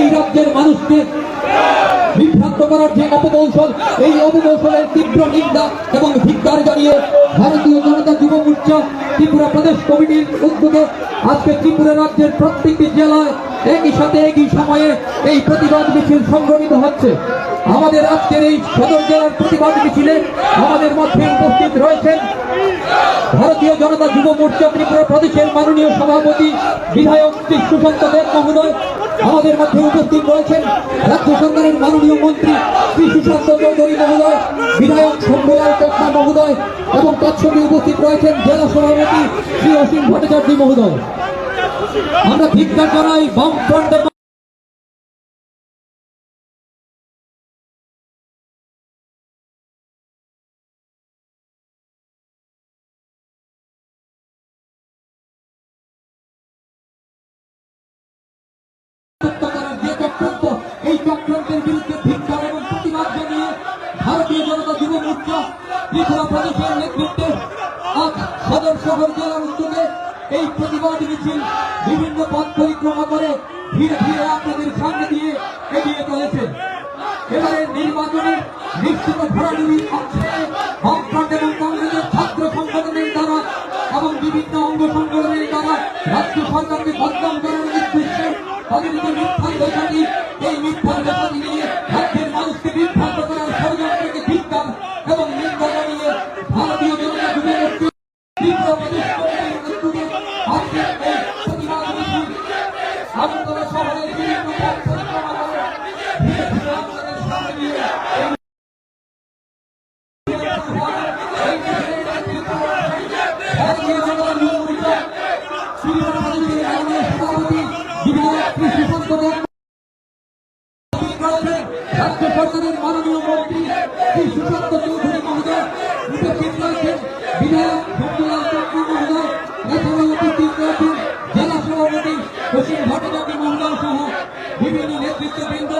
এই রাজ্যের মানুষকে বিভ্রান্ত করার যে অপকৌশল, এই অপকৌশলের তীব্র নিন্দা এবং ধিক্কার জানিয়ে ভারতীয় জনতা যুব মোর্চা ত্রিপুরা প্রদেশ কমিটির উদ্যোগে আজকে ত্রিপুরা রাজ্যের প্রত্যেকটি জেলায় একই সাথে একই সময়ে এই প্রতিবাদ মিছিল সংগঠিত হচ্ছে। আমাদের আজকের এই সদর জেলার প্রতিবাদ মিছিলে আমাদের মধ্যে উপস্থিত রয়েছেন ভারতীয় জনতা যুব মোর্চা ত্রিপুরা প্রদেশের মাননীয় সভাপতি বিধায়ক শ্রী সুশান্ত দেব মহোদয় আমাদের মধ্যে উপস্থিত রয়েছেন রাজ্য সরকারের মাননীয় মন্ত্রী শ্রী সুশান্ত চৌধুরী মহোদয়, বিধায়ক শম্ভুলাল কৃষ্ণা মহোদয় এবং তৎসঙ্গে উপস্থিত রয়েছেন জেলা সভাপতি শ্রী অসীম ভট্টাচার্য মহোদয়। আমরা ভিক্ষা করাই বাম বামফ্রন্টের মুক্ত করার যে চক্রান্ত, এই চক্রান্তের এই প্রতিবাদ মিছিল বিভিন্ন পথ পরিক্রমা করে ধীরে ধীরে আপনাদের সামনে দিয়ে এগিয়ে এবারে নির্বাচনে নিশ্চিত ভরাডুবি অংশে যে মিথ্যার এই মিথ্যার দেশাটি নিয়ে রাজ্যের মানুষকে বিভ্রান্ত করার প্রতিবাদ মিছিল আগরতলা শহরের বিভিন্ন পথ পরিক্রমা করে ধীরে ধীরে আপনাদের সামনে দিয়ে এই ভারতীয় জনতা যুব মোর্চা ত্রিপুরা প্রদেশের মাননীয় সভাপতি বিধায়ক শ্রী সুশান্ত দেব রাজ্য সরকারের মাননীয় মন্ত্রী শ্রী সুশান্ত চৌধুরী মহোদয় উপস্থিত রয়েছেন বিধায়ক শক্তিলাল চক্র মহোদয় এছাড়াও উপস্থিত রয়েছেন জেলা সভাপতি অসীম ভট্টাচার্য মহোদয় সহ বিভিন্ন নেতৃত্ববৃন্দ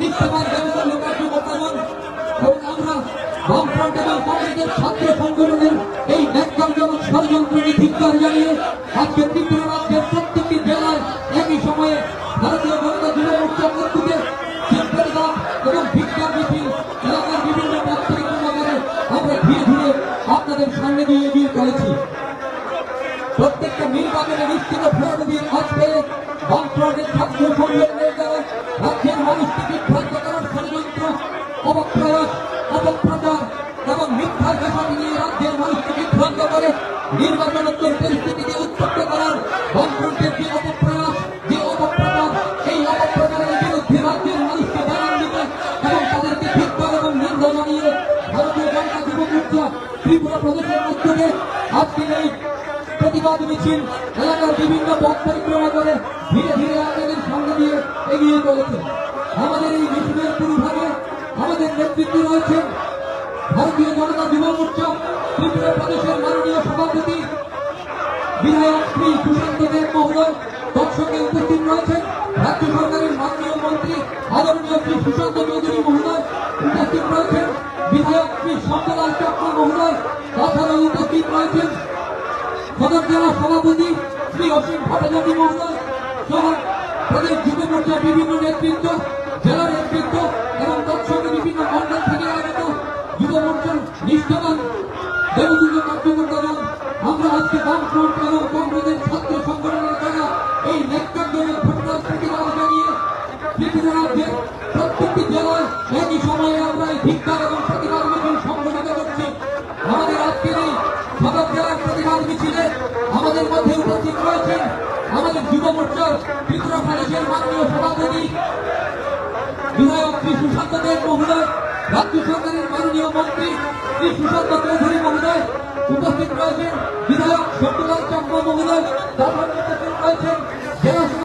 যুব মোর্চার নিষ্ঠাবান জনতা লোকাল এবং আমরা বামফ্রন্ট এবং কংগ্রেসের ছাত্র সংগঠনের এই ন্যাক্কারজনক ষড়যন্ত্রকে ধিক্কার জানিয়ে আজকে ত্রিপুরা রাজ্যের প্রত্যেকটি জেলায় একই সময়ে ভারতীয় জনতা যুব মোর্চার নেতৃত্বে যে এবং ভিক্ষার মিছিল এলাকার বিভিন্ন পথ পরিক্রমা আমরা ধীরে ধীরে আপনাদের সামনে দিয়ে এগিয়ে চলেছি। প্রত্যেকটা নির্বাচনে নিশ্চিত ফেরানবির আজকে বামফ্রন্টের ছাত্র সংগঠনের দ্বারা রাজ্যের মানুষকে বিভ্রান্ত করার ষড়যন্ত্র অপপ্রয়াস অপপ্রচার এবং মিথ্যার ভাষাটি নিয়ে রাজ্যের মানুষকে বিভ্রান্ত করে পরিস্থিতিকে উত্তপ্ত করার বামফ্রন্টের যে অপপ্রয়াস, যে অপপ্রচারের বিরুদ্ধে রাজ্যের মানুষকে এবং তাদেরকে এবং জানিয়ে ভারতীয় জনতা মোর্চা ত্রিপুরা প্রদেশের উদ্যোগে এই প্রতিবাদ মিছিল এলাকার বিভিন্ন পথ পরিক্রমা করে ধীরে ধীরে আপনাদের সঙ্গে দিয়ে এগিয়ে চলেছে। আমাদের এই মিছিলের পূর্বভাগে আমাদের নেতৃত্বে রয়েছেন ভারতীয় জনতা যুব মোর্চা ত্রিপুরা প্রদেশের মাননীয় সভাপতি বিধায়ক শ্রী সুশান্ত দেব মহোদয় তৎসঙ্গে উপস্থিত রয়েছেন। রাজ্য সরকারের মাননীয় মন্ত্রী আদরণীয় শ্রী সুশান্ত চৌধুরী মহোদয় উপস্থিত রয়েছেন। বিধায়ক শ্রী শঙ্করলাল চক্র মহোদয় তাছাড়াও উপস্থিত রয়েছেন। সদর জেলা সভাপতি শ্রী অসীম ভট্টাচার্য মহোদয় সহ প্রদেশ যুব মোর্চার বিভিন্ন নেতৃত্ব, জেলা নেতৃত্ব এবং তৎসঙ্গে বিভিন্ন মন্ডল থেকে আগত যুব মোর্চার নিষ্ঠাবান দেবদূত কার্যকর্তাগণ আমরা আজকে বামফ্রন্ট এবং কংগ্রেসের ছাত্র সংগঠনের দ্বারা এই নেতৃত্বের ঘটনার প্রতিবাদ জানিয়ে ত্রিপুরা রাজ্যের প্রত্যেকটি জেলায় একই সময়ে আমরা এই ধিক্কার এবং প্রতিবাদ মিছিল সংগঠিত করছি। আমাদের আজকের এই সদর জেলার প্রতিবাদ মিছিলে আমাদের মধ্যে উপস্থিত রয়েছেন আমাদের যুব মোর্চার ত্রিপুরা প্রদেশের মাননীয় সভাপতি, বিধায়ক শ্রী সুশান্ত দেব মহোদয়, রাজ্য সরকারের মাননীয় মন্ত্রী শ্রী সুশান্ত চৌধুরী রয়েছেন বিধায়ক শক্তিলাল চক্র মহোদয় তারপর উপস্থিত রয়েছেন